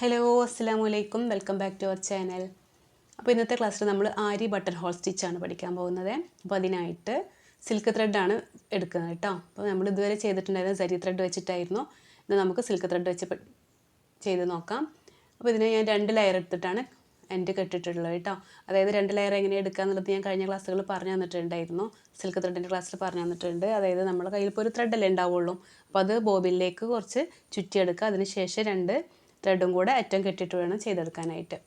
Hello അസ്സാം വലൈക്കും welcome back to our channel അപ്പോൾ ഇന്നത്തെ ക്ലാസ്സിൽ നമ്മൾ ആരി ബട്ടൺ ഹോൾ സ്റ്റിച്ചാണ് പഠിക്കാൻ പോകുന്നത്. അപ്പോൾ അതിനായിട്ട് സിൽക്ക് ത്രെഡാണ് എടുക്കുന്നത് കേട്ടോ. അപ്പോൾ നമ്മൾ ഇതുവരെ ചെയ്തിട്ടുണ്ടായിരുന്നത് സരി ത്രെഡ് വെച്ചിട്ടായിരുന്നു. ഇന്ന് നമുക്ക് സിൽക്ക് ത്രെഡ് വെച്ച് ചെയ്ത് നോക്കാം. അപ്പോൾ ഇതിന് ഞാൻ രണ്ട് ലെയർ എടുത്തിട്ടാണ് എന്റെ കെട്ടിട്ടുള്ളത് കേട്ടോ. അതായത് രണ്ട് ലെയർ എങ്ങനെ എടുക്കുക എന്നുള്ളത് ഞാൻ കഴിഞ്ഞ ക്ലാസ്സുകൾ പറഞ്ഞു തന്നിട്ടുണ്ടായിരുന്നു. സിൽക്ക് ത്രെഡിന്റെ ക്ലാസ്സിൽ പറഞ്ഞു തന്നിട്ടുണ്ട്. അതായത് നമ്മുടെ കയ്യിൽ ഇപ്പോൾ ഒരു ത്രെഡല്ലേ ഉണ്ടാവുള്ളൂ. അപ്പോൾ അത് ബോബിനിലേക്ക് കുറച്ച് ചുറ്റിയെടുക്കുക. അതിന് ശേഷം രണ്ട് ത്രെഡും കൂടെ അറ്റം കെട്ടിയിട്ട് വേണം ചെയ്തെടുക്കാനായിട്ട്.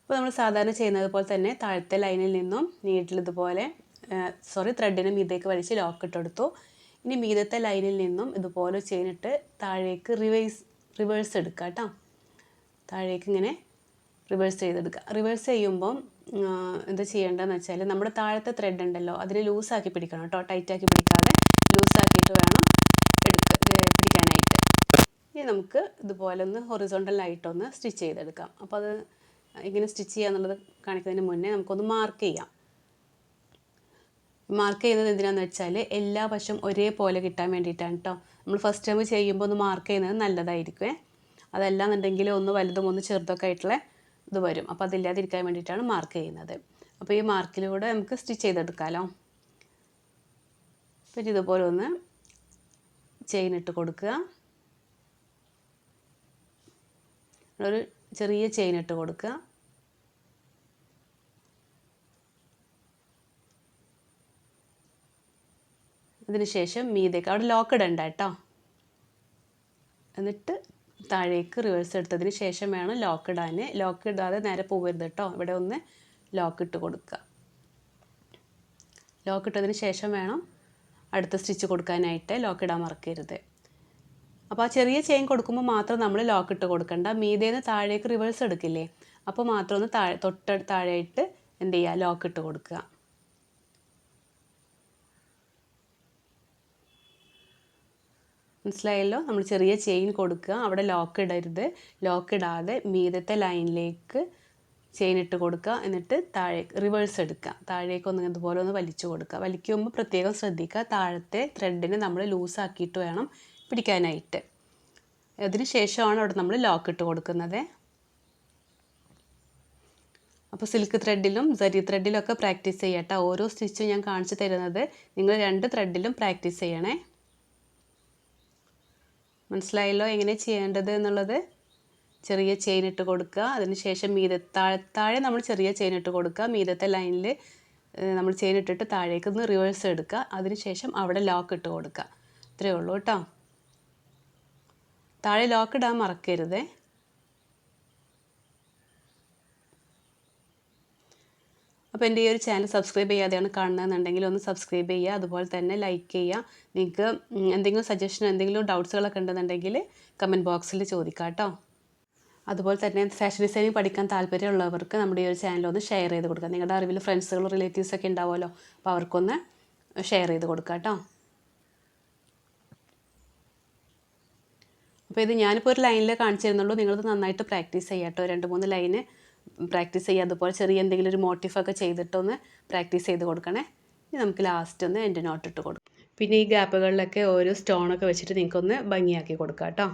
അപ്പോൾ നമ്മൾ സാധാരണ ചെയ്യുന്നത് പോലെ തന്നെ താഴത്തെ ലൈനിൽ നിന്നും നീഡിൽ ഇതുപോലെ സോറി ത്രെഡിനെ മീതേക്ക് വലിച്ച് ലോക്ക് ഇട്ടെടുത്തു. ഇനി മീതത്തെ ലൈനിൽ നിന്നും ഇതുപോലെ ചെയ്തിട്ട് താഴേക്ക് റിവേഴ്സ് റിവേഴ്സ് എടുക്കുക കേട്ടോ താഴേക്ക് ഇങ്ങനെ റിവേഴ്സ് ചെയ്തെടുക്കുക റിവേഴ്സ് ചെയ്യുമ്പം എന്താ ചെയ്യേണ്ടതെന്ന് വെച്ചാൽ നമ്മുടെ താഴത്തെ ത്രെഡ് ഉണ്ടല്ലോ അതിനെ ലൂസാക്കി പിടിക്കണം കേട്ടോ ടൈറ്റാക്കി പിടിക്കാതെ നമുക്ക് ഇതുപോലെ ഒന്ന് ഹൊറിസോണ്ടലായിട്ടൊന്ന് സ്റ്റിച്ച് ചെയ്തെടുക്കാം. അപ്പോൾ അത് ഇങ്ങനെ സ്റ്റിച്ച് ചെയ്യുക എന്നുള്ളത് കാണിക്കുന്നതിന് മുന്നേ നമുക്കൊന്ന് മാർക്ക് ചെയ്യാം. മാർക്ക് ചെയ്യുന്നത് എന്തിനാണെന്ന് വെച്ചാൽ എല്ലാ വശം ഒരേപോലെ കിട്ടാൻ വേണ്ടിയിട്ടാണ് കേട്ടോ നമ്മൾ ഫസ്റ്റ് ടൈം ചെയ്യുമ്പോൾ ഒന്ന് മാർക്ക് ചെയ്യുന്നത് നല്ലതായിരിക്കുമേ അതല്ലാന്നുണ്ടെങ്കിൽ ഒന്ന് വലുതും ഒന്ന് ചെറുതൊക്കെ ആയിട്ടുള്ള ഇത് വരും. അപ്പോൾ അതില്ലാതിരിക്കാൻ വേണ്ടിയിട്ടാണ് മാർക്ക് ചെയ്യുന്നത്. അപ്പോൾ ഈ മാർക്കിലൂടെ നമുക്ക് സ്റ്റിച്ച് ചെയ്തെടുക്കാമല്ലോ പിന്നെ ഇതുപോലെ ഒന്ന് ചെയിൻ ഇട്ട് കൊടുക്കുക. ഒരു ചെറിയ ചെയിൻ ഇട്ട് കൊടുക്കുക അതിന് ശേഷം മീതേക്ക് അവിടെ ലോക്ക് ഇടണ്ട കേട്ടോ എന്നിട്ട് താഴേക്ക് റിവേഴ്സ് എടുത്തതിന് ശേഷം വേണം ലോക്ക് ഇടാൻ ലോക്ക് ഇടാതെ നേരെ പോകരുത് കേട്ടോ ഇവിടെ ഒന്ന് ലോക്ക് ഇട്ട് കൊടുക്കുക ലോക്ക് ഇട്ടതിന് ശേഷം വേണം അടുത്ത സ്റ്റിച്ച് കൊടുക്കാനായിട്ട് ലോക്ക് ഇടാൻ മറക്കരുത്. അപ്പോൾ ആ ചെറിയ ചെയിൻ കൊടുക്കുമ്പോൾ മാത്രം നമ്മൾ ലോക്ക് ഇട്ട് കൊടുക്കണ്ട. മീതേന്ന് താഴേക്ക് റിവേഴ്സ് എടുക്കില്ലേ? അപ്പോൾ മാത്രം ഒന്ന് താഴെ തൊട്ട് താഴെയായിട്ട് എന്ത് ചെയ്യുക ലോക്ക് ഇട്ട് കൊടുക്കുക. മനസ്സിലായല്ലോ? നമ്മൾ ചെറിയ ചെയിൻ കൊടുക്കുക. അവിടെ ലോക്ക് ഇടരുത്. ലോക്ക് ഇടാതെ മീതത്തെ ലൈനിലേക്ക് ചെയിൻ ഇട്ട് കൊടുക്കുക. എന്നിട്ട് താഴേക്ക് റിവേഴ്സ് എടുക്കുക. താഴേക്ക് ഒന്ന് ഇതുപോലെ ഒന്ന് വലിച്ചു കൊടുക്കുക. വലിക്കുമ്പോൾ പ്രത്യേകം ശ്രദ്ധിക്കുക. താഴത്തെ ത്രെഡിനെ നമ്മൾ ലൂസാക്കിയിട്ട് വേണം പിടിക്കാനായിട്ട് അതിന് ശേഷമാണ് അവിടെ നമ്മൾ ലോക്ക് ഇട്ട് കൊടുക്കുന്നത് അപ്പോൾ സിൽക്ക് ത്രെഡിലും സരി ത്രെഡിലും ഒക്കെ പ്രാക്ടീസ് ചെയ്യട്ടെ ഓരോ സ്റ്റിച്ചും ഞാൻ കാണിച്ചു തരുന്നത് നിങ്ങൾ രണ്ട് ത്രെഡിലും പ്രാക്ടീസ് ചെയ്യണേ മനസ്സിലായല്ലോ എങ്ങനെ ചെയ്യേണ്ടത് എന്നുള്ളത് ചെറിയ ചെയിൻ ഇട്ട് കൊടുക്കുക അതിന് ശേഷം മീത താഴെ താഴെ നമ്മൾ ചെറിയ ചെയിൻ ഇട്ട് കൊടുക്കുക മീതത്തെ ലൈനിൽ നമ്മൾ ചെയിൻ ഇട്ടിട്ട് താഴേക്ക് നിന്ന് റിവേഴ്സ് എടുക്കുക അതിന് ശേഷം അവിടെ ലോക്ക് ഇട്ട് കൊടുക്കുക ഇത്രയേ ഉള്ളൂ കേട്ടോ താഴെ ലോക്ക് ഇടാൻ മറക്കരുതേ. അപ്പോൾ എന്റെ ഈ ഒരു ചാനൽ സബ്സ്ക്രൈബ് ചെയ്യാതെയാണ് കാണുന്നതെന്നുണ്ടെങ്കിൽ ഒന്ന് സബ്സ്ക്രൈബ് ചെയ്യുക അതുപോലെ തന്നെ ലൈക്ക് ചെയ്യുക. നിങ്ങൾക്ക് എന്തെങ്കിലും സജഷൻ എന്തെങ്കിലും ഡൗട്ട്സുകളൊക്കെ ഉണ്ടെന്നുണ്ടെങ്കിൽ കമന്റ് ബോക്സിൽ ചോദിക്കാം കേട്ടോ. അതുപോലെ തന്നെ ഫാഷൻ ഡിസൈനിങ് പഠിക്കാൻ താല്പര്യമുള്ളവർക്ക് നമ്മുടെ ഈ ഒരു ചാനൽ ഒന്ന് ഷെയർ ചെയ്ത് കൊടുക്കുക. നിങ്ങളുടെ അറിവിൽ ഫ്രണ്ട്സുകളും റിലേറ്റീവ്സൊക്കെ ഉണ്ടാവുമല്ലോ അപ്പോൾ അവർക്കൊന്ന് ഷെയർ ചെയ്ത് കൊടുക്കുക കേട്ടോ. അപ്പോൾ ഇത് ഞാനിപ്പോൾ ഒരു ലൈനിൽ കാണിച്ചു തരുന്നുള്ളൂ നിങ്ങളിത് നന്നായിട്ട് പ്രാക്ടീസ് ചെയ്യാം കേട്ടോ രണ്ട് മൂന്ന് ലൈന് പ്രാക്ടീസ് ചെയ്യുക അതുപോലെ ചെറിയ എന്തെങ്കിലും ഒരു മോട്ടീഫൊക്കെ ചെയ്തിട്ടൊന്ന് പ്രാക്ടീസ് ചെയ്ത് കൊടുക്കണേ. ഇനി നമുക്ക് ലാസ്റ്റ് ഒന്ന് എന്റെ നോട്ട് ഇട്ട് കൊടുക്കും. പിന്നെ ഈ ഗ്യാപ്പുകളിലൊക്കെ ഓരോ സ്റ്റോണൊക്കെ വെച്ചിട്ട് നിങ്ങൾക്കൊന്ന് ഭംഗിയാക്കി കൊടുക്കാം കേട്ടോ